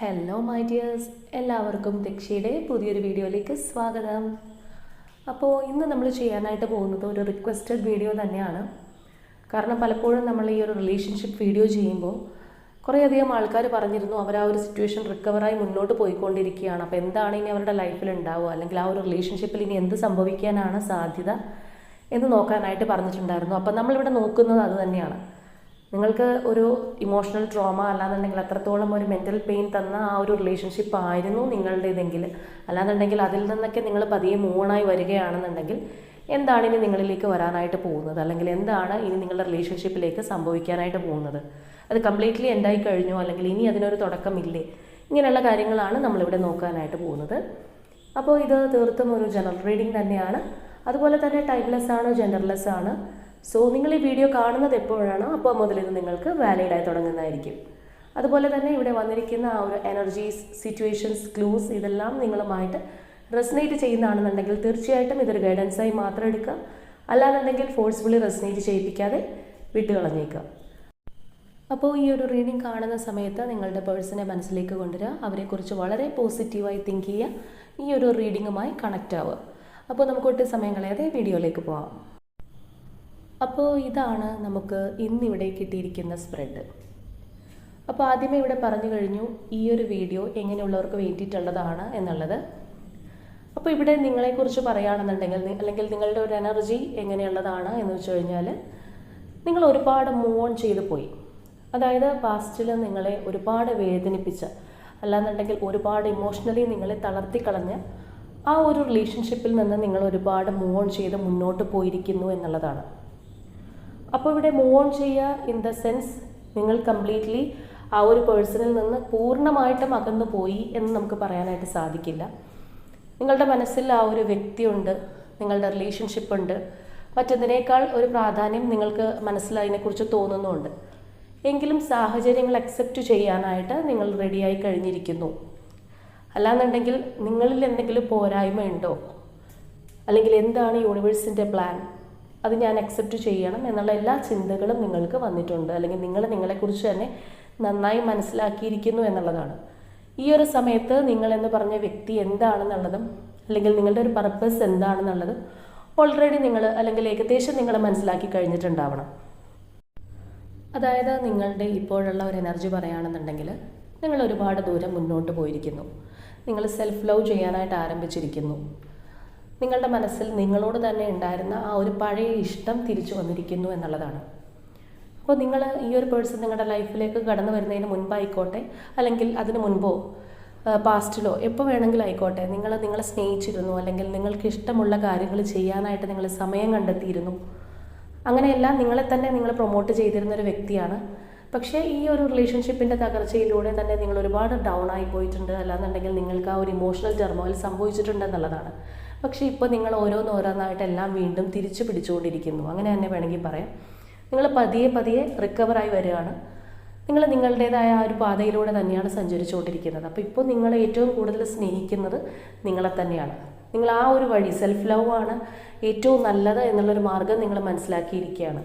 Hello my dears എല്ലാവർക്കും ദക്ഷയുടെ പുതിയൊരു വീഡിയോയിലേക്ക് സ്വാഗതം. അപ്പോൾ ഇന്ന് നമ്മൾ ചെയ്യാനായിട്ട് പോകുന്നത് ഒരു റിക്വസ്റ്റഡ് വീഡിയോ തന്നെയാണ്. കാരണം പലപ്പോഴും നമ്മൾ ഈ ഒരു റിലേഷൻഷിപ്പ് വീഡിയോ ചെയ്യുമ്പോൾ കുറേയധികം ആൾക്കാർ പറഞ്ഞിരുന്നു അവർ ആ ഒരു സിറ്റുവേഷൻ റിക്കവറായി മുന്നോട്ട് പോയിക്കൊണ്ടിരിക്കുകയാണ്. അപ്പോൾ എന്താണ് ഇനി അവരുടെ ലൈഫിൽ ഉണ്ടാവുക? അല്ലെങ്കിൽ ആ ഒരു റിലേഷൻഷിപ്പിൽ ഇനി എന്ത് സംഭവിക്കാനാണ് സാധ്യത? എന്ന് നോക്കാനായിട്ട് പറഞ്ഞിട്ടുണ്ടായിരുന്നു. അപ്പോൾ നമ്മളിവിടെ നോക്കുന്നത് അത് തന്നെയാണ്. നിങ്ങൾക്ക് ഒരു ഇമോഷണൽ ട്രോമ അല്ലാന്നുണ്ടെങ്കിൽ അത്രത്തോളം ഒരു മെന്റൽ പെയിൻ തന്ന ആ ഒരു റിലേഷൻഷിപ്പ് ആയിരുന്നു നിങ്ങളുടേതെങ്കിൽ. അല്ലാന്നുണ്ടെങ്കിൽ അതിൽ നിന്നൊക്കെ നിങ്ങൾ പതിയെ മൂണായി വരികയാണെന്നുണ്ടെങ്കിൽ എന്താണ് ഇനി നിങ്ങളിലേക്ക് വരാനായിട്ട് പോകുന്നത്? അല്ലെങ്കിൽ എന്താണ് ഇനി നിങ്ങളുടെ റിലേഷൻഷിപ്പിലേക്ക് സംഭവിക്കാനായിട്ട് പോകുന്നത്? അത് കംപ്ലീറ്റ്ലി എൻഡായി കഴിഞ്ഞോ? അല്ലെങ്കിൽ ഇനി അതിനൊരു തുടക്കമില്ലേ? ഇങ്ങനെയുള്ള കാര്യങ്ങളാണ് നമ്മളിവിടെ നോക്കാനായിട്ട് പോകുന്നത്. അപ്പോൾ ഇത് തീർത്തും ഒരു ജനറൽ റീഡിംഗ് തന്നെയാണ്. അതുപോലെ തന്നെ ടൈംലെസ് ആണ്? ജെൻഡർലെസ് ആണ്? സോ നിങ്ങൾ ഈ വീഡിയോ കാണുന്നത് എപ്പോഴാണോ അപ്പോൾ മുതൽ ഇത് നിങ്ങൾക്ക് വാലിഡ് ആയി തുടങ്ങുന്നതായിരിക്കും. അതുപോലെ തന്നെ ഇവിടെ വന്നിരിക്കുന്ന ആ ഒരു എനർജീസ് സിറ്റുവേഷൻസ് ക്ലൂസ് ഇതെല്ലാം നിങ്ങളുമായിട്ട് റെസനേറ്റ് ചെയ്യുന്നതാണെന്നുണ്ടെങ്കിൽ തീർച്ചയായിട്ടും ഇതൊരു ഗൈഡൻസായി മാത്രം എടുക്കുക. അല്ലാന്നുണ്ടെങ്കിൽ ഫോഴ്സ്ഫുള്ളി റെസനേറ്റ് ചെയ്യിപ്പിക്കാതെ വിട്ടുകളഞ്ഞേക്കുക. അപ്പോൾ ഈ ഒരു റീഡിംഗ് കാണുന്ന സമയത്ത് നിങ്ങളുടെ പേഴ്സണെ മനസ്സിലേക്ക് കൊണ്ടുവരിക. അവരെക്കുറിച്ച് വളരെ പോസിറ്റീവായി തിങ്ക് ചെയ്യുക. ഈ ഒരു റീഡിങ്ങുമായി കണക്റ്റ് ആവുക. അപ്പോൾ നമുക്ക് ഒട്ടും സമയം കളയാതെ വീഡിയോയിലേക്ക് പോവാം. അപ്പോൾ ഇതാണ് നമുക്ക് ഇന്നിവിടെ കിട്ടിയിരിക്കുന്ന സ്പ്രെഡ് അപ്പോൾ ആദ്യമേ ഇവിടെ പറഞ്ഞു കഴിഞ്ഞു ഈ ഒരു വീഡിയോ എങ്ങനെയുള്ളവർക്ക് വേണ്ടിയിട്ടുള്ളതാണ് എന്നുള്ളത്. അപ്പോൾ ഇവിടെ നിങ്ങളെക്കുറിച്ച് പറയുകയാണെന്നുണ്ടെങ്കിൽ അല്ലെങ്കിൽ നിങ്ങളുടെ ഒരു എനർജി എങ്ങനെയുള്ളതാണ് എന്ന് വെച്ച് കഴിഞ്ഞാൽ നിങ്ങൾ ഒരുപാട് മൂവ് ഓൺ ചെയ്തു പോയി. അതായത് പാസ്റ്റിൽ നിങ്ങളെ ഒരുപാട് വേദനിപ്പിച്ച അല്ലാന്നുണ്ടെങ്കിൽ ഒരുപാട് ഇമോഷണലി നിങ്ങളെ തളർത്തിക്കളഞ്ഞ ആ ഒരു റിലേഷൻഷിപ്പിൽ നിന്ന് നിങ്ങൾ ഒരുപാട് മൂവ് ഓൺ ചെയ്ത് മുന്നോട്ട് പോയിരിക്കുന്നു എന്നുള്ളതാണ്. അപ്പോൾ ഇവിടെ മൂവ് ഓൺ ചെയ്യുക ഇൻ ദ സെൻസ് നിങ്ങൾ കംപ്ലീറ്റ്ലി ആ ഒരു പേഴ്സണിൽ നിന്ന് പൂർണമായിട്ടും അകന്നു പോയി എന്ന് നമുക്ക് പറയാനായിട്ട് സാധിക്കില്ല. നിങ്ങളുടെ മനസ്സിൽ ആ ഒരു വ്യക്തിയുണ്ട് നിങ്ങളുടെ റിലേഷൻഷിപ്പ് ഉണ്ട്. മറ്റെന്തിനേക്കാൾ ഒരു പ്രാധാന്യം നിങ്ങൾക്ക് മനസ്സിൽ അതിനെക്കുറിച്ച് തോന്നുന്നുണ്ട്. എങ്കിലും സാഹചര്യങ്ങൾ അക്സെപ്റ്റ് ചെയ്യാനായിട്ട് നിങ്ങൾ റെഡിയായി കഴിഞ്ഞിരിക്കുന്നു. അല്ലാന്നുണ്ടെങ്കിൽ നിങ്ങളിൽ എന്തെങ്കിലും പോരായ്മ ഉണ്ടോ അല്ലെങ്കിൽ എന്താണ് യൂണിവേഴ്സിന്റെ പ്ലാൻ അത് ഞാൻ അക്സെപ്റ്റ് ചെയ്യണം എന്നുള്ള എല്ലാ ചിന്തകളും നിങ്ങൾക്ക് വന്നിട്ടുണ്ട്. അല്ലെങ്കിൽ നിങ്ങൾ നിങ്ങളെക്കുറിച്ച് തന്നെ നന്നായി മനസ്സിലാക്കിയിരിക്കുന്നു എന്നുള്ളതാണ്. ഈ ഒരു സമയത്ത് നിങ്ങൾ എന്ന് പറഞ്ഞ വ്യക്തി എന്താണെന്നുള്ളതും അല്ലെങ്കിൽ നിങ്ങളുടെ ഒരു പർപ്പസ് എന്താണെന്നുള്ളതും ഓൾറെഡി നിങ്ങൾ അല്ലെങ്കിൽ ഏകദേശം നിങ്ങൾ മനസ്സിലാക്കി കഴിഞ്ഞിട്ടുണ്ടാവണം. അതായത് നിങ്ങളുടെ ഇപ്പോഴുള്ള ഒരു എനർജി പറയുകയാണെന്നുണ്ടെങ്കിൽ നിങ്ങൾ ഒരുപാട് ദൂരം മുന്നോട്ട് പോയിരിക്കുന്നു. നിങ്ങൾ സെൽഫ് ലവ് ചെയ്യാനായിട്ട് ആരംഭിച്ചിരിക്കുന്നു. നിങ്ങളുടെ മനസ്സിൽ നിങ്ങളോട് തന്നെ ഉണ്ടായിരുന്ന ആ ഒരു പഴയ ഇഷ്ടം തിരിച്ചു വന്നിരിക്കുന്നു എന്നുള്ളതാണ്. അപ്പോൾ നിങ്ങൾ ഈ ഒരു പേഴ്സൺ നിങ്ങളുടെ ലൈഫിലേക്ക് കടന്നു വരുന്നതിന് മുൻപായിക്കോട്ടെ? അല്ലെങ്കിൽ അതിന് മുൻപോ പാസ്റ്റിലോ എപ്പോൾ വേണമെങ്കിലും ആയിക്കോട്ടെ? നിങ്ങൾ നിങ്ങളെ സ്നേഹിച്ചിരുന്നു അല്ലെങ്കിൽ നിങ്ങൾക്ക് ഇഷ്ടമുള്ള കാര്യങ്ങൾ ചെയ്യാനായിട്ട് നിങ്ങൾ സമയം കണ്ടെത്തിയിരുന്നു. അങ്ങനെയെല്ലാം നിങ്ങളെ തന്നെ നിങ്ങൾ പ്രൊമോട്ട് ചെയ്തിരുന്ന ഒരു വ്യക്തിയാണ്. പക്ഷേ ഈ ഒരു റിലേഷൻഷിപ്പിന്റെ തകർച്ചയിലൂടെ തന്നെ നിങ്ങൾ ഒരുപാട് ഡൗൺ ആയി പോയിട്ടുണ്ട്. അല്ലാന്നുണ്ടെങ്കിൽ നിങ്ങൾക്ക് ആ ഒരു ഇമോഷണൽ ടെർമോയിൽ സംഭവിച്ചിട്ടുണ്ട് എന്നുള്ളതാണ്. പക്ഷേ ഇപ്പോൾ നിങ്ങൾ ഓരോന്നോരോന്നായിട്ട് എല്ലാം വീണ്ടും തിരിച്ചു പിടിച്ചുകൊണ്ടിരിക്കുന്നു. അങ്ങനെ തന്നെ വേണമെങ്കിൽ പറയാം. നിങ്ങൾ പതിയെ പതിയെ റിക്കവറായി വരികയാണ്. നിങ്ങൾ നിങ്ങളുടേതായ ആ ഒരു പാതയിലൂടെ തന്നെയാണ് സഞ്ചരിച്ചുകൊണ്ടിരിക്കുന്നത്. അപ്പോൾ ഇപ്പോൾ നിങ്ങൾ ഏറ്റവും കൂടുതൽ സ്നേഹിക്കുന്നത് നിങ്ങളെ തന്നെയാണ്. നിങ്ങൾ ആ ഒരു വഴി സെൽഫ് ലവ് ആണ് ഏറ്റവും നല്ലത് എന്നുള്ളൊരു മാർഗം നിങ്ങൾ മനസ്സിലാക്കിയിരിക്കുകയാണ്.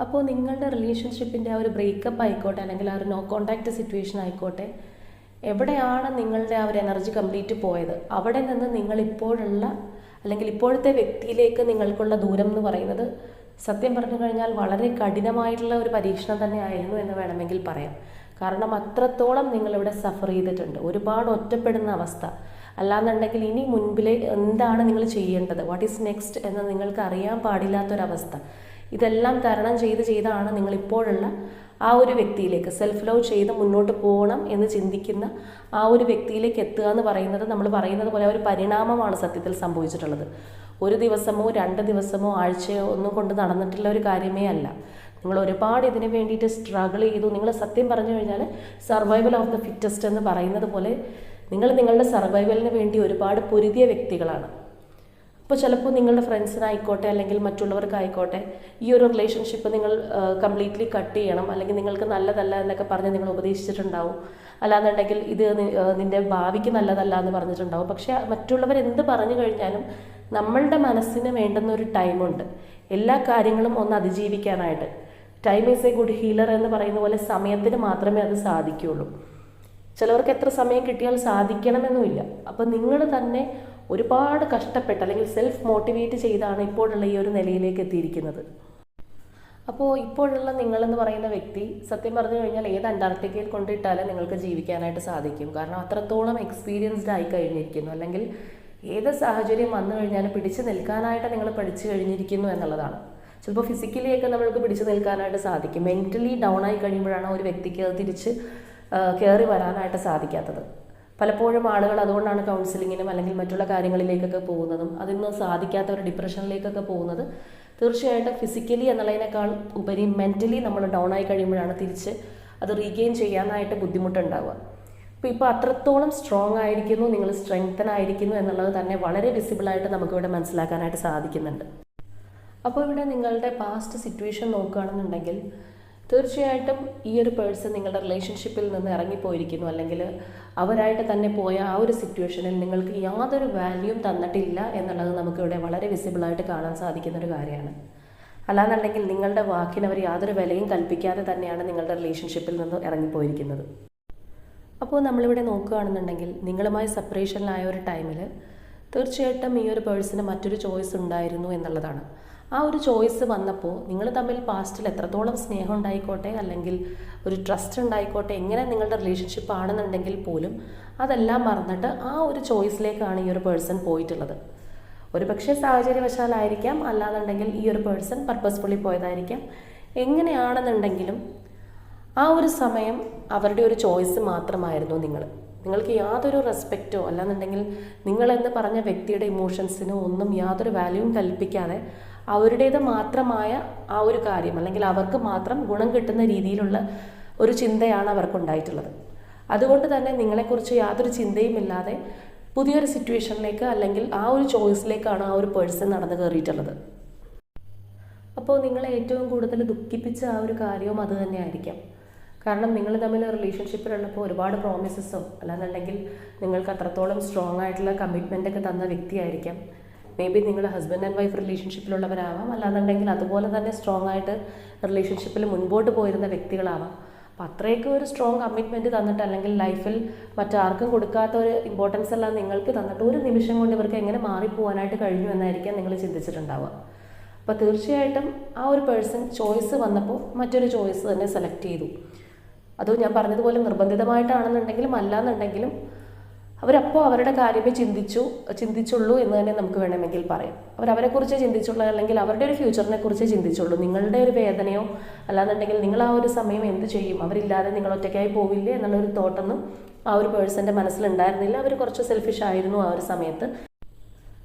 അപ്പോൾ നിങ്ങളുടെ റിലേഷൻഷിപ്പിന്റെ ആ ഒരു ബ്രേക്കപ്പ് ആയിക്കോട്ടെ അല്ലെങ്കിൽ ആ ഒരു നോ കോണ്ടാക്റ്റ് സിറ്റുവേഷൻ ആയിക്കോട്ടെ എവിടെയാണ് നിങ്ങളുടെ ആ ഒരു എനർജി കംപ്ലീറ്റ് പോയത്? അവിടെ നിന്ന് നിങ്ങൾ ഇപ്പോഴുള്ള അല്ലെങ്കിൽ ഇപ്പോഴത്തെ വ്യക്തിയിലേക്ക് നിങ്ങൾക്കുള്ള ദൂരം എന്ന് പറയുന്നത് സത്യം പറഞ്ഞു കഴിഞ്ഞാൽ വളരെ കഠിനമായിട്ടുള്ള ഒരു പരീക്ഷണം തന്നെ ആയിരുന്നു എന്ന് വേണമെങ്കിൽ പറയാം. കാരണം അത്രത്തോളം നിങ്ങളിവിടെ സഫർ ചെയ്തിട്ടുണ്ട്. ഒരുപാട് ഒറ്റപ്പെടുന്ന അവസ്ഥ. അല്ലാന്നുണ്ടെങ്കിൽ ഇനി മുൻപിലെ എന്താണ് നിങ്ങൾ ചെയ്യേണ്ടത്? വാട്ട് ഈസ് നെക്സ്റ്റ് എന്ന് നിങ്ങൾക്ക് അറിയാൻ പാടില്ലാത്തൊരവസ്ഥ. ഇതെല്ലാം തരണം ചെയ്ത് ചെയ്താണ് നിങ്ങൾ ഇപ്പോഴുള്ള ആ ഒരു വ്യക്തിയിലേക്ക് സെൽഫ് ലവ് ചെയ്ത് മുന്നോട്ട് പോകണം എന്ന് ചിന്തിക്കുന്ന ആ ഒരു വ്യക്തിയിലേക്ക് എത്തുക എന്ന് പറയുന്നത് നമ്മൾ പറയുന്നത് പോലെ ഒരു പരിണാമമാണ് സത്യത്തിൽ സംഭവിച്ചിട്ടുള്ളത്. ഒരു ദിവസമോ രണ്ട് ദിവസമോ ആഴ്ചയോ ഒന്നും കൊണ്ട് നടന്നിട്ടുള്ള ഒരു കാര്യമേ അല്ല. നിങ്ങൾ ഒരുപാട് ഇതിനു വേണ്ടിയിട്ട് സ്ട്രഗിൾ ചെയ്തു. നിങ്ങൾ സത്യം പറഞ്ഞു കഴിഞ്ഞാൽ സർവൈവൽ ഓഫ് ദ ഫിറ്റസ്റ്റ് എന്ന് പറയുന്നത് പോലെ നിങ്ങൾ നിങ്ങളുടെ സർവൈവലിന് വേണ്ടി ഒരുപാട് പൊരുതിയ വ്യക്തികളാണ്. അപ്പോൾ ചിലപ്പോൾ നിങ്ങളുടെ ഫ്രണ്ട്സിനായിക്കോട്ടെ അല്ലെങ്കിൽ മറ്റുള്ളവർക്കായിക്കോട്ടെ ഈ ഒരു റിലേഷൻഷിപ്പ് നിങ്ങൾ കംപ്ലീറ്റ്ലി കട്ട് ചെയ്യണം. അല്ലെങ്കിൽ നിങ്ങൾക്ക് നല്ലതല്ല എന്നൊക്കെ പറഞ്ഞ് നിങ്ങൾ ഉപദേശിച്ചിട്ടുണ്ടാവും. അല്ലാന്നുണ്ടെങ്കിൽ ഇത് നിന്റെ ഭാവിക്ക് നല്ലതല്ല എന്ന് പറഞ്ഞിട്ടുണ്ടാവും. പക്ഷേ മറ്റുള്ളവർ എന്ത് പറഞ്ഞു കഴിഞ്ഞാലും നമ്മളുടെ മനസ്സിന് വേണ്ടുന്ന ഒരു ടൈമുണ്ട് എല്ലാ കാര്യങ്ങളും ഒന്ന് അതിജീവിക്കാനായിട്ട്. Time is a good healer എന്ന് പറയുന്ന പോലെ സമയത്തിന് മാത്രമേ അത് സാധിക്കുകയുള്ളൂ ചിലവർക്ക് എത്ര സമയം കിട്ടിയാൽ സാധിക്കണമെന്നുമില്ല. അപ്പം നിങ്ങൾ തന്നെ ഒരുപാട് കഷ്ടപ്പെട്ട് അല്ലെങ്കിൽ സെൽഫ് മോട്ടിവേറ്റ് ചെയ്താണ് ഇപ്പോഴുള്ള ഈ ഒരു നിലയിലേക്ക് എത്തിയിരിക്കുന്നത്. അപ്പോൾ ഇപ്പോഴുള്ള നിങ്ങളെന്ന് പറയുന്ന വ്യക്തി സത്യം പറഞ്ഞു കഴിഞ്ഞാൽ ഏത് അന്റാർട്ടിക്കയിൽ കൊണ്ടിട്ടാലും നിങ്ങൾക്ക് ജീവിക്കാനായിട്ട് സാധിക്കും. കാരണം അത്രത്തോളം എക്സ്പീരിയൻസ്ഡ് ആയി കഴിഞ്ഞിരിക്കുന്നു. അല്ലെങ്കിൽ ഏത് സാഹചര്യം വന്നു കഴിഞ്ഞാലും പിടിച്ചു നിൽക്കാനായിട്ട് നിങ്ങൾ പഠിച്ചു കഴിഞ്ഞിരിക്കുന്നു എന്നുള്ളതാണ്. ചിലപ്പോൾ ഫിസിക്കലിയൊക്കെ നമ്മൾക്ക് പിടിച്ചു നിൽക്കാനായിട്ട് സാധിക്കും. മെന്റലി ഡൗൺ ആയി കഴിയുമ്പോഴാണ് ഒരു വ്യക്തിക്ക് അത് തിരിച്ച് കയറി വരാനായിട്ട് സാധിക്കാത്തത്. പലപ്പോഴും ആളുകൾ അതുകൊണ്ടാണ് കൗൺസിലിങ്ങിനും അല്ലെങ്കിൽ മറ്റുള്ള കാര്യങ്ങളിലേക്കൊക്കെ പോകുന്നതും അതിന് സാധിക്കാത്ത ഒരു ഡിപ്രഷനിലേക്കൊക്കെ പോകുന്നത് തീർച്ചയായിട്ടും ഫിസിക്കലി എന്നുള്ളതിനേക്കാൾ ഉപരി മെന്റലി നമ്മൾ ഡൗൺ ആയി കഴിയുമ്പോഴാണ് തിരിച്ച് അത് റീഗെയിൻ ചെയ്യാനായിട്ട് ബുദ്ധിമുട്ടുണ്ടാവുക. അപ്പോൾ ഇപ്പോൾ അത്രത്തോളം സ്ട്രോങ് ആയിരിക്കുന്നു നിങ്ങൾ സ്ട്രെങ്തൻ ആയിരിക്കുന്നു എന്നുള്ളത് തന്നെ വളരെ വിസിബിളായിട്ട് നമുക്കിവിടെ മനസ്സിലാക്കാനായിട്ട് സാധിക്കുന്നുണ്ട്. അപ്പോൾ ഇവിടെ നിങ്ങളുടെ പാസ്റ്റ് സിറ്റുവേഷൻ നോക്കുകയാണെന്നുണ്ടെങ്കിൽ തീർച്ചയായിട്ടും ഈ ഒരു പേഴ്സൺ നിങ്ങളുടെ റിലേഷൻഷിപ്പിൽ നിന്ന് ഇറങ്ങിപ്പോയിരിക്കുന്നു. അല്ലെങ്കിൽ അവരായിട്ട് തന്നെ പോയ ആ ഒരു സിറ്റുവേഷനിൽ നിങ്ങൾക്ക് യാതൊരു വാല്യൂം തന്നിട്ടില്ല എന്നുള്ളത് നമുക്കിവിടെ വളരെ വിസിബിളായിട്ട് കാണാൻ സാധിക്കുന്ന ഒരു കാര്യമാണ്. അല്ലാന്നുണ്ടെങ്കിൽ നിങ്ങളുടെ വാക്കിന് അവർ യാതൊരു വിലയും കൽപ്പിക്കാതെ തന്നെയാണ് നിങ്ങളുടെ റിലേഷൻഷിപ്പിൽ നിന്ന് ഇറങ്ങിപ്പോയിരിക്കുന്നത്. അപ്പോൾ നമ്മളിവിടെ നോക്കുകയാണെന്നുണ്ടെങ്കിൽ നിങ്ങളുമായി സെപ്പറേഷനിലായ ഒരു ടൈമിൽ തീർച്ചയായിട്ടും ഈ ഒരു പേഴ്സണ് മറ്റൊരു ചോയ്സ് ഉണ്ടായിരുന്നു എന്നുള്ളതാണ്. ആ ഒരു ചോയ്സ് വന്നപ്പോൾ നിങ്ങൾ തമ്മിൽ പാസ്റ്റിൽ എത്രത്തോളം സ്നേഹം ഉണ്ടായിക്കോട്ടെ അല്ലെങ്കിൽ ഒരു ട്രസ്റ്റ് ഉണ്ടായിക്കോട്ടെ എങ്ങനെ നിങ്ങളുടെ റിലേഷൻഷിപ്പ് ആണെന്നുണ്ടെങ്കിൽ പോലും അതെല്ലാം മറന്നിട്ട് ആ ഒരു ചോയ്സിലേക്കാണ് ഈ ഒരു പേഴ്സൺ പോയിട്ടുള്ളത്. ഒരു പക്ഷേ സാഹചര്യവശാലായിരിക്കാം അല്ലാന്നുണ്ടെങ്കിൽ ഈ ഒരു പേഴ്സൺ പർപ്പസ്ഫുള്ളി പോയതായിരിക്കാം. എങ്ങനെയാണെന്നുണ്ടെങ്കിലും ആ ഒരു സമയം അവരുടെ ഒരു ചോയ്സ് മാത്രമായിരുന്നു നിങ്ങൾ. നിങ്ങൾക്ക് യാതൊരു റെസ്പെക്റ്റോ അല്ലാന്നുണ്ടെങ്കിൽ നിങ്ങളെന്ന് പറഞ്ഞ വ്യക്തിയുടെ ഇമോഷൻസിനോ ഒന്നും യാതൊരു വാല്യൂവും കൽപ്പിക്കാതെ അവരുടേത് മാത്രമായ ആ ഒരു കാര്യം അല്ലെങ്കിൽ അവർക്ക് മാത്രം ഗുണം കിട്ടുന്ന രീതിയിലുള്ള ഒരു ചിന്തയാണ് അവർക്കുണ്ടായിട്ടുള്ളത്. അതുകൊണ്ട് തന്നെ നിങ്ങളെക്കുറിച്ച് യാതൊരു ചിന്തയും ഇല്ലാതെ പുതിയൊരു സിറ്റുവേഷനിലേക്ക് അല്ലെങ്കിൽ ആ ഒരു ചോയ്സിലേക്കാണ് ആ ഒരു പേഴ്സൺ നടന്നു കയറിയിട്ടുള്ളത്. അപ്പോൾ നിങ്ങളെ ഏറ്റവും കൂടുതൽ ദുഃഖിപ്പിച്ച ആ ഒരു കാര്യവും അത് തന്നെയായിരിക്കാം. കാരണം നിങ്ങൾ തമ്മിൽ റിലേഷൻഷിപ്പിലുള്ളപ്പോൾ ഒരുപാട് പ്രോമിസസും അല്ലാന്നുണ്ടെങ്കിൽ നിങ്ങൾക്ക് അത്രത്തോളം സ്ട്രോങ് ആയിട്ടുള്ള കമ്മിറ്റ്മെന്റ് ഒക്കെ തന്ന വ്യക്തിയായിരിക്കാം. മേ ബി നിങ്ങൾ ഹസ്ബൻഡ് ആൻഡ് വൈഫ് റിലേഷൻഷിപ്പിലുള്ളവരാവാം അല്ലാന്നുണ്ടെങ്കിൽ അതുപോലെ തന്നെ സ്ട്രോങ് ആയിട്ട് റിലേഷൻഷിപ്പിൽ മുൻപോട്ട് പോയിരുന്ന വ്യക്തികളാവാം. അപ്പോൾ അത്രയൊക്കെ ഒരു സ്ട്രോങ് കമ്മിറ്റ്മെന്റ് തന്നിട്ട് അല്ലെങ്കിൽ ലൈഫിൽ മറ്റാർക്കും കൊടുക്കാത്ത ഒരു ഇമ്പോർട്ടൻസ് എല്ലാം നിങ്ങൾക്ക് തന്നിട്ട് ഒരു നിമിഷം കൊണ്ട് ഇവർക്ക് എങ്ങനെ മാറിപ്പോകാനായിട്ട് കഴിഞ്ഞു എന്നായിരിക്കാം നിങ്ങൾ ചിന്തിച്ചിട്ടുണ്ടാവുക. അപ്പോൾ തീർച്ചയായിട്ടും ആ ഒരു പേഴ്സൺ ചോയ്സ് വന്നപ്പോൾ മറ്റൊരു ചോയ്സ് തന്നെ സെലക്ട് ചെയ്തു. അതോ ഞാൻ പറഞ്ഞതുപോലെ നിർബന്ധിതമായിട്ടാണെന്നുണ്ടെങ്കിലും അല്ലാന്നുണ്ടെങ്കിലും അവരപ്പോൾ അവരുടെ കാര്യമേ ചിന്തിച്ചു ചിന്തിച്ചുള്ളൂ എന്ന് തന്നെ നമുക്ക് വേണമെങ്കിൽ പറയാം. അവർ അവരവരെക്കുറിച്ച് ചിന്തിച്ചുള്ളൂ അല്ലെങ്കിൽ അവരുടെ ഒരു ഫ്യൂച്ചറിനെ കുറിച്ച് ചിന്തിച്ചുള്ളൂ. നിങ്ങളുടെ ഒരു വേദനയോ അല്ലാന്നുണ്ടെങ്കിൽ നിങ്ങൾ ആ ഒരു സമയം എന്ത് ചെയ്യും? അവരില്ലാതെ നിങ്ങൾ ഒറ്റയ്ക്കായി പോവില്ലേ എന്നുള്ളൊരു തോട്ടൊന്നും ആ ഒരു പേഴ്സന്റെ മനസ്സിലുണ്ടായിരുന്നില്ല. അവർ കുറച്ച് സെൽഫിഷ് ആയിരുന്നു ആ ഒരു സമയത്ത്.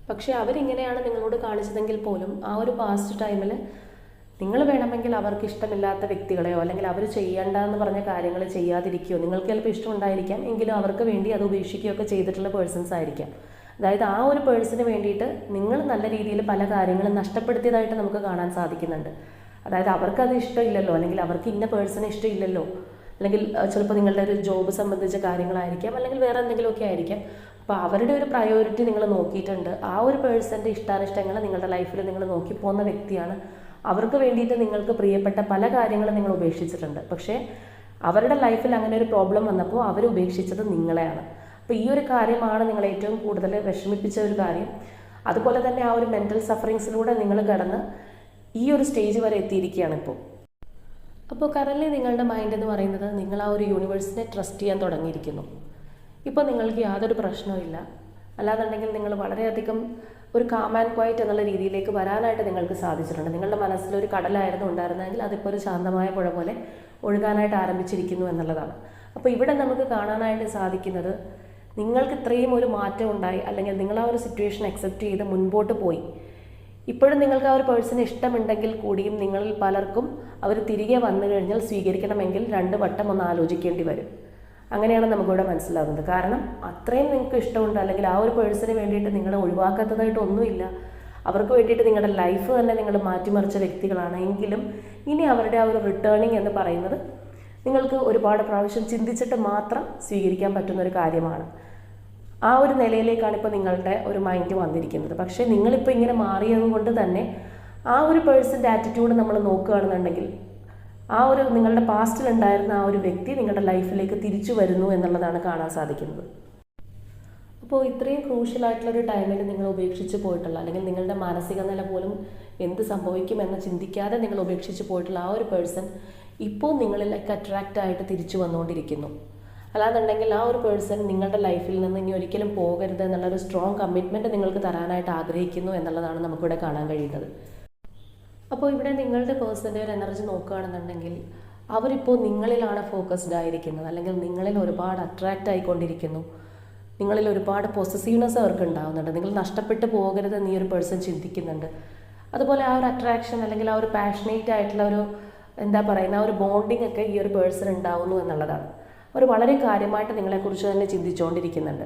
പക്ഷേ അവരിങ്ങനെയാണ് നിങ്ങളോട് കാണിച്ചതെങ്കിൽ പോലും ആ ഒരു പാസ്റ്റ് ടൈമിൽ നിങ്ങൾ വേണമെങ്കിൽ അവർക്ക് ഇഷ്ടമില്ലാത്ത വ്യക്തികളെയോ അല്ലെങ്കിൽ അവർ ചെയ്യേണ്ട എന്ന് പറഞ്ഞ കാര്യങ്ങൾ ചെയ്യാതിരിക്കുകയോ നിങ്ങൾക്ക് ചിലപ്പോൾ ഇഷ്ടമുണ്ടായിരിക്കാം എങ്കിലും അവർക്ക് വേണ്ടി അത് ഉപേക്ഷിക്കുകയോ ഒക്കെ ചെയ്തിട്ടുള്ള പേഴ്സൺസ് ആയിരിക്കാം. അതായത് ആ ഒരു പേഴ്സണിന് വേണ്ടിയിട്ട് നിങ്ങൾ നല്ല രീതിയിൽ പല കാര്യങ്ങളും നഷ്ടപ്പെടുത്തിയതായിട്ട് നമുക്ക് കാണാൻ സാധിക്കുന്നുണ്ട്. അതായത് അവർക്കത് ഇഷ്ടമില്ലല്ലോ അല്ലെങ്കിൽ അവർക്ക് ഇന്ന പേഴ്സണെ ഇഷ്ടമില്ലല്ലോ അല്ലെങ്കിൽ ചിലപ്പോൾ നിങ്ങളുടെ ഒരു ജോബ് സംബന്ധിച്ച കാര്യങ്ങളായിരിക്കാം അല്ലെങ്കിൽ വേറെ എന്തെങ്കിലുമൊക്കെ ആയിരിക്കാം. അപ്പോൾ അവരുടെ ഒരു പ്രയോറിറ്റി നിങ്ങൾ നോക്കിയിട്ടുണ്ട്. ആ ഒരു പേഴ്സന്റെ ഇഷ്ടാനിഷ്ടങ്ങൾ നിങ്ങളുടെ ലൈഫിൽ നിങ്ങൾ നോക്കി പോകുന്ന വ്യക്തിയാണ് അവർക്ക് വേണ്ടിയിട്ട് നിങ്ങൾക്ക് പ്രിയപ്പെട്ട പല കാര്യങ്ങളും നിങ്ങൾ ഉപേക്ഷിച്ചിട്ടുണ്ട്. പക്ഷേ അവരുടെ ലൈഫിൽ അങ്ങനെ ഒരു പ്രോബ്ലം വന്നപ്പോൾ അവർ ഉപേക്ഷിച്ചത് നിങ്ങളെയാണ്. അപ്പോൾ ഈ ഒരു കാര്യമാണ് നിങ്ങൾ ഏറ്റവും കൂടുതൽ വിഷമിപ്പിച്ച ഒരു കാര്യം. അതുപോലെ തന്നെ ആ ഒരു മെന്റൽ സഫറിങ്സിലൂടെ നിങ്ങൾ കടന്ന് ഈ ഒരു സ്റ്റേജ് വരെ എത്തിയിരിക്കുകയാണ് ഇപ്പോൾ. അപ്പോൾ കറൻലി നിങ്ങളുടെ മൈൻഡ് എന്ന് പറയുന്നത് നിങ്ങൾ ആ ഒരു യൂണിവേഴ്സിനെ ട്രസ്റ്റ് ചെയ്യാൻ തുടങ്ങിയിരിക്കുന്നു. ഇപ്പോൾ നിങ്ങൾക്ക് യാതൊരു പ്രശ്നവും ഇല്ല. അല്ലാന്നുണ്ടെങ്കിൽ നിങ്ങൾ വളരെയധികം ഒരു കാം ആൻഡ് ക്വയറ്റ് എന്നുള്ള രീതിയിലേക്ക് വരാനായിട്ട് നിങ്ങൾക്ക് സാധിച്ചിട്ടുണ്ട്. നിങ്ങളുടെ മനസ്സിൽ ഒരു കടലായിരുന്നു ഉണ്ടായിരുന്നെങ്കിൽ അതിപ്പോൾ ഒരു ശാന്തമായ പുഴ പോലെ ഒഴുകാനായിട്ട് ആരംഭിച്ചിരിക്കുന്നു എന്നുള്ളതാണ്. അപ്പോൾ ഇവിടെ നമുക്ക് കാണാനായിട്ട് സാധിക്കുന്നത് നിങ്ങൾക്ക് ഇത്രയും ഒരു മാറ്റം ഉണ്ടായി അല്ലെങ്കിൽ നിങ്ങൾ ആ ഒരു സിറ്റുവേഷൻ അക്സെപ്റ്റ് ചെയ്ത് മുൻപോട്ട് പോയി. ഇപ്പോഴും നിങ്ങൾക്ക് ആ ഒരു പേഴ്സണെ ഇഷ്ടമുണ്ടെങ്കിൽ കൂടിയും നിങ്ങളിൽ പലർക്കും അവർ തിരികെ വന്നു കഴിഞ്ഞാൽ സ്വീകരിക്കണമെങ്കിൽ രണ്ട് വട്ടം ഒന്ന് ആലോചിക്കേണ്ടി വരും. അങ്ങനെയാണ് നമുക്കിവിടെ മനസ്സിലാകുന്നത് കാരണം അത്രയും നിങ്ങൾക്ക് ഇഷ്ടമുണ്ട് അല്ലെങ്കിൽ ആ ഒരു പേഴ്സണിന് വേണ്ടിയിട്ട് നിങ്ങളെ ഒഴിവാക്കാത്തതായിട്ട് ഒന്നുമില്ല. അവർക്ക് വേണ്ടിയിട്ട് നിങ്ങളുടെ ലൈഫ് തന്നെ നിങ്ങൾ മാറ്റിമറിച്ച വ്യക്തികളാണ്. എങ്കിലും ഇനി അവരുടെ ആ ഒരു റിട്ടേണിങ് എന്ന് പറയുന്നത് നിങ്ങൾക്ക് ഒരുപാട് പ്രാവശ്യം ചിന്തിച്ചിട്ട് മാത്രം സ്വീകരിക്കാൻ പറ്റുന്ന ഒരു കാര്യമാണ്. ആ ഒരു നിലയിലേക്കാണ് ഇപ്പോൾ നിങ്ങളുടെ ഒരു മൈൻഡ് വന്നിരിക്കുന്നത്. പക്ഷേ നിങ്ങളിപ്പോൾ ഇങ്ങനെ മാറിയത് കൊണ്ട് തന്നെ ആ ഒരു പേഴ്സന്റെ ആറ്റിറ്റ്യൂഡ് നമ്മൾ നോക്കുകയാണെന്നുണ്ടെങ്കിൽ ആ ഒരു നിങ്ങളുടെ പാസ്റ്റിൽ ഉണ്ടായിരുന്ന ആ ഒരു വ്യക്തി നിങ്ങളുടെ ലൈഫിലേക്ക് തിരിച്ചു വരുന്നു എന്നുള്ളതാണ് കാണാൻ സാധിക്കുന്നത്. അപ്പോൾ ഇത്രയും ക്രൂഷ്യൽ ആയിട്ടുള്ളൊരു ടൈമിൽ നിങ്ങൾ ഉപേക്ഷിച്ച് പോയിട്ടുള്ള അല്ലെങ്കിൽ നിങ്ങളുടെ മാനസിക നില പോലും എന്ത് സംഭവിക്കുമെന്ന് ചിന്തിക്കാതെ നിങ്ങൾ ഉപേക്ഷിച്ച് പോയിട്ടുള്ള ആ ഒരു പേഴ്സൺ ഇപ്പോൾ നിങ്ങളിലേക്ക് അട്രാക്റ്റ് ആയിട്ട് തിരിച്ചു വന്നുകൊണ്ടിരിക്കുന്നു. അല്ലാന്നുണ്ടെങ്കിൽ ആ ഒരു പേഴ്സൺ നിങ്ങളുടെ ലൈഫിൽ നിന്ന് ഇനി ഒരിക്കലും പോകരുത് എന്നുള്ളൊരു സ്ട്രോങ് കമ്മിറ്റ്മെന്റ് നിങ്ങൾക്ക് തരാനായിട്ട് ആഗ്രഹിക്കുന്നു എന്നുള്ളതാണ് നമുക്കിവിടെ കാണാൻ കഴിയുന്നത്. അപ്പോൾ ഇവിടെ നിങ്ങളുടെ പേഴ്സന്റെ ഒരു എനർജി നോക്കുകയാണെന്നുണ്ടെങ്കിൽ അവരിപ്പോൾ നിങ്ങളിലാണ് ഫോക്കസ്ഡ് ആയിരിക്കുന്നത്. അല്ലെങ്കിൽ നിങ്ങളിൽ ഒരുപാട് അട്രാക്റ്റ് ആയിക്കൊണ്ടിരിക്കുന്നു. നിങ്ങളിൽ ഒരുപാട് പൊസസീവ്നെസ് അവർക്ക് ഉണ്ടാകുന്നുണ്ട് നിങ്ങൾ നഷ്ടപ്പെട്ടു പോകരുതെന്ന് ഈ ഒരു പേഴ്സൺ ചിന്തിക്കുന്നുണ്ട്. അതുപോലെ ആ ഒരു അട്രാക്ഷൻ അല്ലെങ്കിൽ ആ ഒരു പാഷനേറ്റ് ആയിട്ടുള്ള ഒരു എന്താ പറയുന്ന ആ ഒരു ബോണ്ടിങ് ഒക്കെ ഈ ഒരു പേഴ്സൺ ഉണ്ടാവുന്നു എന്നുള്ളതാണ്. അവർ വളരെ കാര്യമായിട്ട് നിങ്ങളെക്കുറിച്ച് തന്നെ ചിന്തിച്ചുകൊണ്ടിരിക്കുന്നുണ്ട്